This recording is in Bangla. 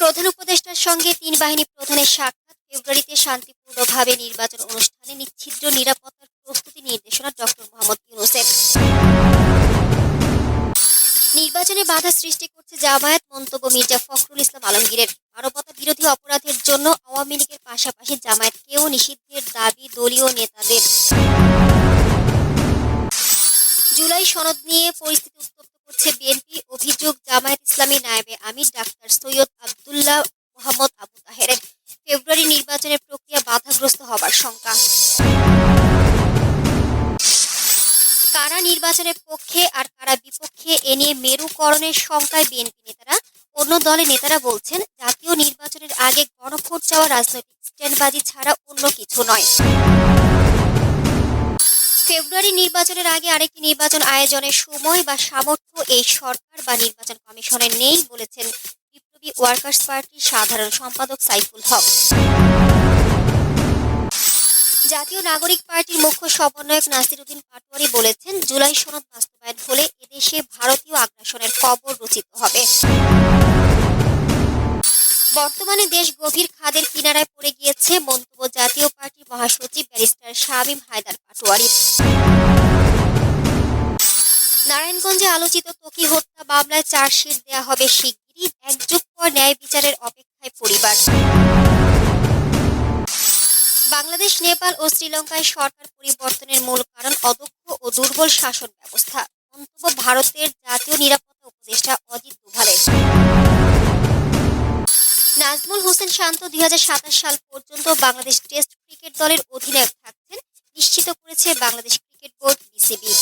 প্রধান উপদেষ্টার সঙ্গে তিন বাহিনী প্রধানের সাক্ষাৎ, ফেব্রুয়ারিতে শান্তিপূর্ণভাবে নির্বাচন অনুষ্ঠানে নিচ্ছিদ্র নিরাপত্তার প্রস্তুতি নির্দেশনা ডক্টর মোহাম্মদ ইউনুসের। নির্বাচনে বাধা সৃষ্টি করছে জামায়াত, মন্তব্য মির্জা ফখরুল ইসলাম আলমগীরের। মানবতা বিরোধী অপরাধের জন্য আওয়ামী লীগের পাশাপাশি জামায়াতকেও নিষিদ্ধের দাবি দলীয় নেতাদের। জুলাই সনদ নিয়ে পরিস্থিতি উত্তপ্ত করছে বিএনপি। অভিযোগ, জামায়াত ইসলামী নায়েবে আমির ডাক্তার সৈয়দ আবদুল্লাহ মোহাম্মদ আবু তাহেরের ফেব্রুয়ারি নির্বাচনের প্রক্রিয়া বাধাগ্রস্ত হবার শঙ্কা। কারা নির্বাচনের পক্ষে আর কারা বিপক্ষে এ নিয়ে মেরুকরণের শঙ্কায় বিএনপি নেতারা, অন্য দলের নেতারা বলছেন, জাতীয় নির্বাচনের আগে গণভোট চাওয়া রাজনৈতিক স্ট্যান্ডবাজি ছাড়া অন্য কিছু নয়। ফেব্রুয়ারি নির্বাচনের আগে আরেকটি নির্বাচন আয়োজনের সময় বা সামর্থ্য এই সরকার বা নির্বাচন কমিশনের নেই বলেছেন ওয়ার্কার্স পার্টির সাধারণ সম্পাদক সাইফুল হক। জাতীয় নাগরিক পার্টির মুখ্য সমন্বয়ক নাসিরুদ্দিন পাটোয়ারি বলেছেন, জুলাই সনদ বাস্তবায়ন হলে এদেশে ভারতীয় আগ্রাসনের কবর রচিত হবে। বর্তমানে দেশ গভীর খাদের কিনারায় পড়ে গিয়েছে মন্তব্য জাতীয় পার্টির মহাসচিব ব্যারিস্টার শামীম হায়দার পাটোয়ারি। নারায়ণগঞ্জে আলোচিত ত্বকি হত্যা মামলায় চার্জশিট দেওয়া হবে পর ন্যায় বিচারের অপেক্ষায় পরিবার। বাংলাদেশ, নেপাল ও শ্রীলঙ্কায় সরকার পরিবর্তনের মূল কারণ অদক্ষ ও দুর্বল শাসন ব্যবস্থা। মন্তব্য ভারতের জাতীয় নিরাপত্তা উপদেষ্টা অজিত দোভালের। নাজমুল হোসেন শান্ত দুই হাজার সাতাশ সাল পর্যন্ত বাংলাদেশ টেস্ট ক্রিকেট দলের অধিনায়ক থাকছেন। নিশ্চিত করেছে বাংলাদেশ ক্রিকেট বোর্ড বিসিবি।